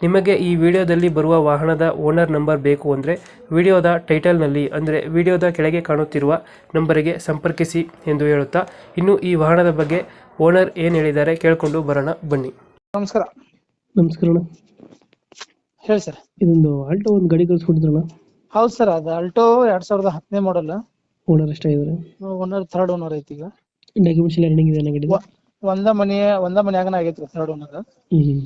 ನಿಮಗೆ ಈ ವಿಡಿಯೋದಲ್ಲಿ ಬರುವ ವಾಹನದ ಓನರ್ ನಂಬರ್ ಬೇಕು ಅಂದರೆ ವಿಡಿಯೋದ ಟೈಟಲ್ನಲ್ಲಿ ಅಂದರೆ ವಿಡಿಯೋದ ಕೆಳಗೆ ಕಾಣುತ್ತಿರುವ ನಂಬರಿಗೆ ಸಂಪರ್ಕಿಸಿ ಎಂದು ಹೇಳುತ್ತಾ ಇನ್ನು ಈ ವಾಹನದ ಬಗ್ಗೆ ಓನರ್ ಏನು ಹೇಳಿದ್ದಾರೆ ಕೇಳಿಕೊಂಡು ಬರೋಣ ಬನ್ನಿ. ನಮಸ್ಕಾರ. ನಮಸ್ಕಾರ ಅಣ್ಣ. ಹೇಳಿ ಸರ್. ಇದೊಂದು ಆಲ್ಟೋ ಒಂದು ಗಡಿ ಕಳಿಸ್ಕೊಂಡಿದ್ರಲ್ಲ ಹೌದು ಸರ್ ಅದು ಆಲ್ಟೋ ಎರಡ್ ಸಾವಿರದ ಹತ್ತನೇ ಮಾಡಲ್ ಓನರ್ ಎಷ್ಟಾಗಿದ್ದಾರೆ? ಓನರ್ ಥರ್ಡ್ ಓನರ್ ಐತಿ ಈಗ. ಡಾಕ್ಯುಮೆಂಟ್ಸ್ ಎಲ್ಲ ರನ್ನಿಂಗ್ ಇದೆ ಗಾಡಿ ಒಂದ ಮನೆ ಒಂದ ಮನ್ಯಾಗನ ಆಗೈತ್ರಿ ಥರ್ಡ್ ಓನರ್ ಹ್ಞೂ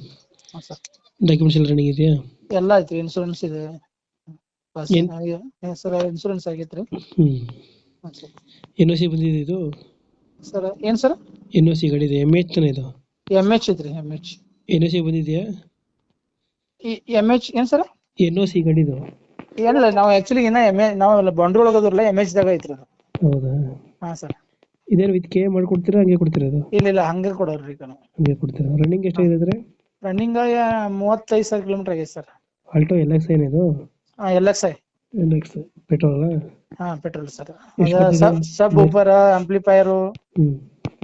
ಹಾಂ ಸರ್. ಡಾಕ್ಯುಮೆಂಟ್ಸ್ ಎಲ್ಲ ರನ್ನಿಂಗ್ ಇದೆಯಾ? ಎಲ್ಲ ಐತ್ರಿ ಇನ್ಶೂರೆನ್ಸ್ ಇದೆ. ಏನ್- ಸರ್ ಇನ್ಶೂರೆನ್ಸ್ ಆಗೈತ್ರಿ ಹ್ಞೂ ಹಾಂ ಸರ್ ಎನ್ ಒ ಸಿ ಬಂದಿದೆ ಇದು? ಸರ್ ಏನ್ ಸರ್ ಎನ್ ಒ ಸಿ ಗಾಡಿ ಇದೆ ಎಂ ಎಚ್ ತಾನೆ ಇದು? ಎಂ ಎಚ್ ಐತ್ರಿ M H N O C ಬಂದಿದೆಯಾ? ಎಂ ಎಚ್ ಏನ್ ಸರ್ ಎನ್ ಒ ಸಿ ಗಾಡಿದು ಏನಿಲ್ಲ ನಾವು ಆಕ್ಚುಲಿ ಇನ್ನ ಎಂ ಎ ನಾವು ಬಾಂಡ್ರಿ ಒಳಗದ್ರಲ್ಲ ಎಂ ಎಚ್ ದಾಗ ಐತ್ರಿ ಅದು. ಹೌದಾ? ಹಾ ಸರ್ ಇದೇನು ವಿತ್ ಕೆ ಮಾಡ್ಕೊಡ್ತೀರಾ ಹಂಗೆ ಕೊಡ್ತೀರಾ ಅದು? ಇಲ್ಲ ಇಲ್ಲ ಹಂಗೆ ಕೊಡೋರ್ರಿ ಈಗ ನಾವು. ಹಂಗೆ ಕೊಡ್ತೀರಾ? ರನ್ನಿಂಗ್ ಎಷ್ಟಾಗಿದೆ ಅಂದರೆ? ರನ್ನಿಂಗ್ ಮೂವತ್ತೈದು ಸಾವಿರ ಕಿಲೋಮೀಟರ್ ಆಗಿದೆ ಸರ್ ಆಲ್ಟೋ ಎಲ್ ಎಕ್ಸ್ ಏನಿದು ಹಾಂ L X I L X petrol ಹಾ petrol sir sub sub woofer amplifier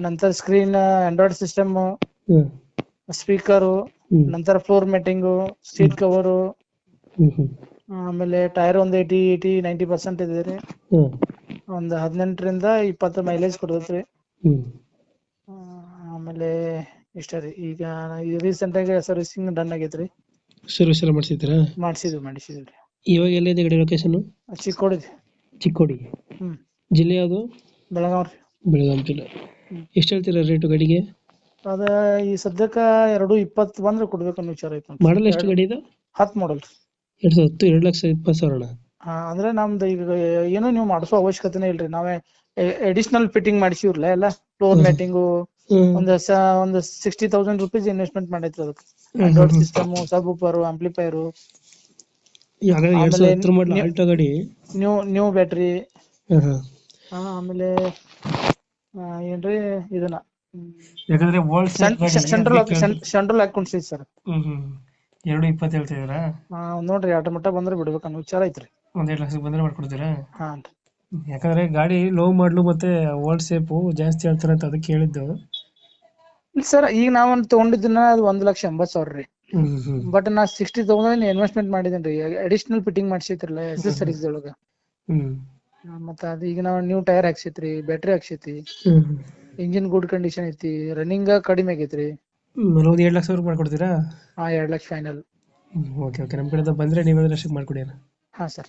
ನಂತರ ಸ್ಕ್ರೀನ್ ಆಂಡ್ರಾಯ್ಡ್ ಸಿಸ್ಟಮ್ ಸ್ಪೀಕರ್ ನಂತರ ಫ್ಲೋರ್ ಮೆಟ್ಟಿಂಗು ಸೀಟ್ ಕವರು ಆಮೇಲೆ ಟೈರ್ ಒಂದು ಏಯ್ಟಿ ಏಯ್ಟಿ ನೈಂಟಿ ಪರ್ಸೆಂಟ್ ಇದೆ ರೀ. ಒಂದು ಹದಿನೆಂಟರಿಂದ ಇಪ್ಪತ್ತು ಮೈಲೇಜ್ ಕೊಡುತ್ತೆ ಹ್ಞೂ ಆ, ಆಮೇಲೆ ಇಷ್ಟ ರೀ. ಈಗ ರೀಸೆಂಟ್ ಆಗಿ ಸರ್ವಿಸಿಂಗ್ ಡನ್ ಆಗೈತ್ರಿ ಸರ್ವಿಸ್ ಎಲ್ಲ ಮಾಡಿಸಿದ್ದೀರಾ? ಮಾಡಿಸಿದ್ವಿ ಮಾಡಿಸಿದ್ವಿ ರೀ. ಇವಾಗ ಎಲ್ಲಿದೆ ಗಡಿ ಲೊಕೇಶನ್ ಚಿಕ್ಕೋಡಿ ಚಿಕ್ಕೋಡಿ. ಹ್ಮ್. ಜಿಲ್ಲೆ ಯಾವುದು? ಬೆಳಗಾವ್ ರೀ. ಬೆಳಗಾಂ ಜಿಲ್ಲೆ. ಎಷ್ಟು ಹೇಳ್ತೀರಾ ರೇಟ್ ಗಾಡಿಗೆ? ಅದ ಈ ಸದ್ಯಕ್ಕ ಎರಡು ಇಪ್ಪತ್ತು ಬಂದ್ರೆ ಕೊಡ್ಬೇಕು ಅನ್ನೋ ವಿಚಾರ ಐತೆ ಮಾಡಲ್ ಎಷ್ಟು ಗಾಡಿ ಇದು? ಹತ್ತು ಮಾಡಲ್ ರೀ. ಎರಡು ಸಾವಿರದ ಹತ್ತು ಎರಡು ಲಕ್ಷ ಇಪ್ಪತ್ತು ಸಾವಿರ ಅಣ್ಣ ಹಾ ಅಂದ್ರೆ ನಮ್ದು ಈಗ ಏನೋ ನೀವು ಮಾಡಿಸೋ ಅವಶ್ಯಕತೆನೇ ಇಲ್ರಿ. ನಾವೇ ಅಡಿಷನಲ್ ಫಿಟ್ಟಿಂಗ್ ಮಾಡಿಸಿವ್ರಲ್ಲ ಎಲ್ಲ ಫ್ಲೋರ್ ಮ್ಯಾಟಿಂಗು. ಒಂದ್ ಸ ಒಂದ್ ಸಿಕ್ಸ್ಟಿ ತೌಸಂಡ್ ರುಪೀಸ್ ಇನ್ವೆಸ್ಟ್ಮೆಂಟ್ ಮಾಡೈತ್ರಿ ಅದಕ್ಕೆ. Android system sub woofer amplifier new new battery ಆಮೇಲೆ ಏನ್ರಿ ಇದನ್ನ? ಯಾಕಂದ್ರೆ ಓಲ್ಡ್ ಸೆಂಟ್ರಲ್ ಸೆಂಟ್ರಲ್ ಹಾಕೊಂಡ್ಸಿ ಸರ್. ಎರಡು ಇಪ್ಪತ್ತು ಹೇಳ್ತಿದ್ದೀರಾ ನೋಡ್ರಿ ಆಟ ಮಟ್ಟ ಬಂದ್ರೆ ಬಿಡ್ಬೇಕು ಅನ್ನೋ ವಿಚಾರ ಐತ್ರಿ. ಒಂದ್ ಎರಡು ಲಕ್ಷ ಬಂದ್ರೆ ಮಾಡ್ಕೊಡ್ತೀರಾ? ಹಾ ಯಾಕಂದ್ರೆ ಗಾಡಿ ಲೋ ಮಾಡ್ಲು ಮತ್ತೆ ಓಲ್ಡ್ ಸೇಫು ಜಾಸ್ತಿ ಹೇಳ್ತಾರೆ ಅಂತ ಅದಕ್ಕೆ ಹೇಳಿದ್ದು ಸರ್ ಈಗ ನಾವು ತಗೊಂಡಿದ್ದನ್ನ ಅದು ಒಂದ್ ಲಕ್ಷ ಎಂಬತ್ ಸಾವಿರ ರೀ. ಬಟ್ ನಾ ಸಿಕ್ಸ್ಟಿ ತೌಸಂಡ್ ಇನ್ವೆಸ್ಟ್ಮೆಂಟ್ ಮಾಡಿದೇನ್ರಿ ಅಡಿಷನಲ್ ಫಿಟ್ಟಿಂಗ್ ಮಾಡ್ಸಿದ್ರಲ್ಲ ಎಸೆಸರೀಸ್ ಒಳಗ. ಮತ್ತ ಅದ ಈಗ ನಾವ್ ನ್ಯೂ ಟೈರ್ ಹಾಕ್ಸಿತ್ರಿ ಬ್ಯಾಟ್ರಿ ಹಾಕ್ಸೈತಿ ಇಂಜಿನ್ ಗುಡ್ ಕಂಡೀಷನ್ ಐತಿ ರನ್ನಿಂಗ್ ಕಡಿಮೆ ಆಗೈತ್ರಿ. ಒಂದು ಎರಡು ಲಕ್ಷ ವರೆಗೂ ಮಾಡ್ಕೊಡ್ತೀರಾ? ಹಾ ಎರಡ್ ಲಕ್ಷ ಫೈನಲ್ ಓಕೆ ಓಕೆ. ನಮ್ಮ ಕಡೆಯಿಂದ ಬಂದ್ರೆ ನೀವೇನಾದ್ರು ಲಕ್ಷಕ್ಕೆ ಮಾಡ್ಕೊಡಿ ಹಾ ಸರ್.